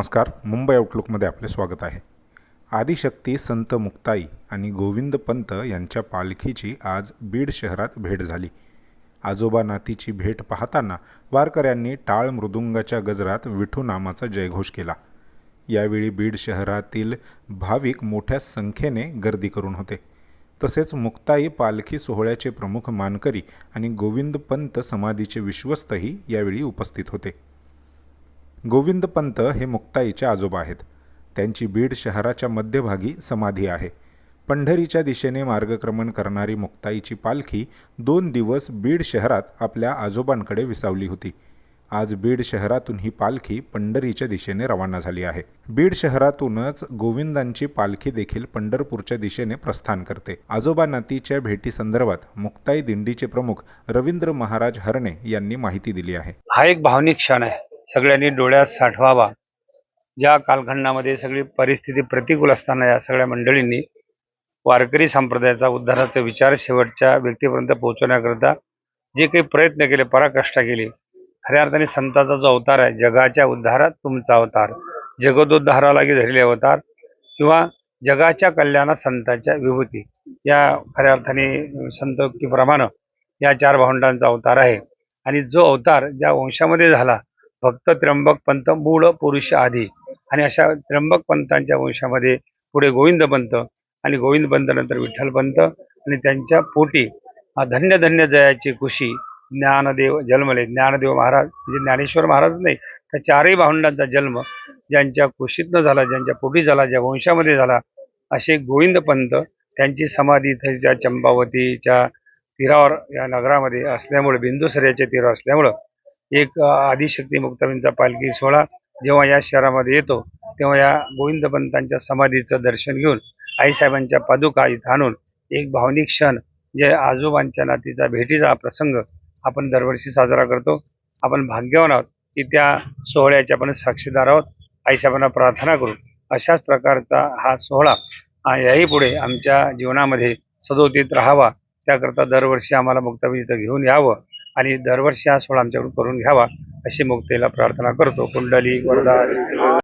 नमस्कार मुंबई आउटलुकमध्ये आपले स्वागत आहे. आदिशक्ती संत मुक्ताई आणि गोविंद पंत यांच्या पालखीची आज बीड शहरात भेट झाली. आजोबा नातीची भेट पाहताना वारकऱ्यांनी टाळ मृदुंगाच्या गजरात विठू नामाचा जयघोष केला. यावेळी बीड शहरातील भाविक मोठ्या संख्येने गर्दी करून होते. तसेच मुक्ताई पालखी सोहळ्याचे प्रमुख मानकरी आणि गोविंद पंत समाधीचे विश्वस्तही यावेळी उपस्थित होते. गोविंद पंत हे मुक्ताईचे आजोबा आहेत. त्यांची बीड शहराच्या मध्यभागी समाधी आहे. पंढरीच्या दिशेने मार्गक्रमण करणारी मुक्ताईची पालखी दोन दिवस बीड शहरात आपल्या आजोबांकडे विसावली होती. आज बीड शहरातून ही पालखी पंढरीच्या दिशेने रवाना झाली आहे. बीड शहरातूनच गोविंदांची पालखी देखील पंढरपूरच्या दिशेने प्रस्थान करते. आजोबा नातीच्या भेटीसंदर्भात मुक्ताई दिंडीचे प्रमुख रवींद्र महाराज हरणे यांनी माहिती दिली आहे. हा एक भावनिक क्षण आहे. सगळ्यांनी डोळ्यात साठवावा. ज्या कालखंडामध्ये सगळी परिस्थिती प्रतिकूल असताना या सगळ्या मंडळींनी वारकरी संप्रदायाचा उद्धाराचा विचार शेवटच्या व्यक्तीपर्यंत पोहोचवण्याकरता जे काही प्रयत्न केले पराकष्टा केली खऱ्या अर्थाने संताचा जो अवतार आहे जगाच्या उद्धारात तुमचा अवतार जगदोद्धारालागी धरले अवतार किंवा जगाच्या कल्याणात संतांच्या विभूती या खऱ्या अर्थाने संतोक्तीप्रमाणे या चार भावंडांचा अवतार आहे. आणि जो अवतार ज्या वंशामध्ये झाला भक्त त्र्यंबक पंत मूळ पुरुष आधी आणि अशा त्र्यंबक पंतांच्या वंशामध्ये पुढे गोविंद पंत आणि गोविंद पंत नंतर विठ्ठल पंत आणि त्यांच्या पोटी धन्य धन्य जयाची खुशी ज्ञानदेव जन्मले. ज्ञानदेव महाराज म्हणजे ज्ञानेश्वर महाराज नाही त्या चारही भावंडांचा जन्म ज्यांच्या कुशीतनं झाला ज्यांच्या पोटी झाला ज्या वंशामध्ये झाला असे गोविंद पंत त्यांची समाधी इथच्या चंपावतीच्या तीरावर या नगरामध्ये असल्यामुळे बिंदुसर्याच्या तीरावर असल्यामुळं एक आदिशक्ती मुक्तावींचा पालखी सोहळा जेव्हा या शहरामध्ये येतो तेव्हा या गोविंद पंतांच्या समाधीचं दर्शन घेऊन आईसाहेबांच्या पादुका इथं आणून एक भावनिक क्षण जे आजोबांच्या नातीचा भेटीचा प्रसंग आपण दरवर्षी साजरा करतो. आपण भाग्यवान आहोत की त्या सोहळ्याच्या आपण साक्षीदार आहोत. आईसाहेबांना प्रार्थना करू. अशाच प्रकारचा हा सोहळा याही पुढे आमच्या जीवनामध्ये सदोतीत राहावा. त्याकरता दरवर्षी आम्हाला मुक्तावी इथं घेऊन यावं. आणि दरवर्षी हा सोहळा आमच्याकडून करून घ्यावा अशी मुक्तेला प्रार्थना करतो. कुंडली वरदा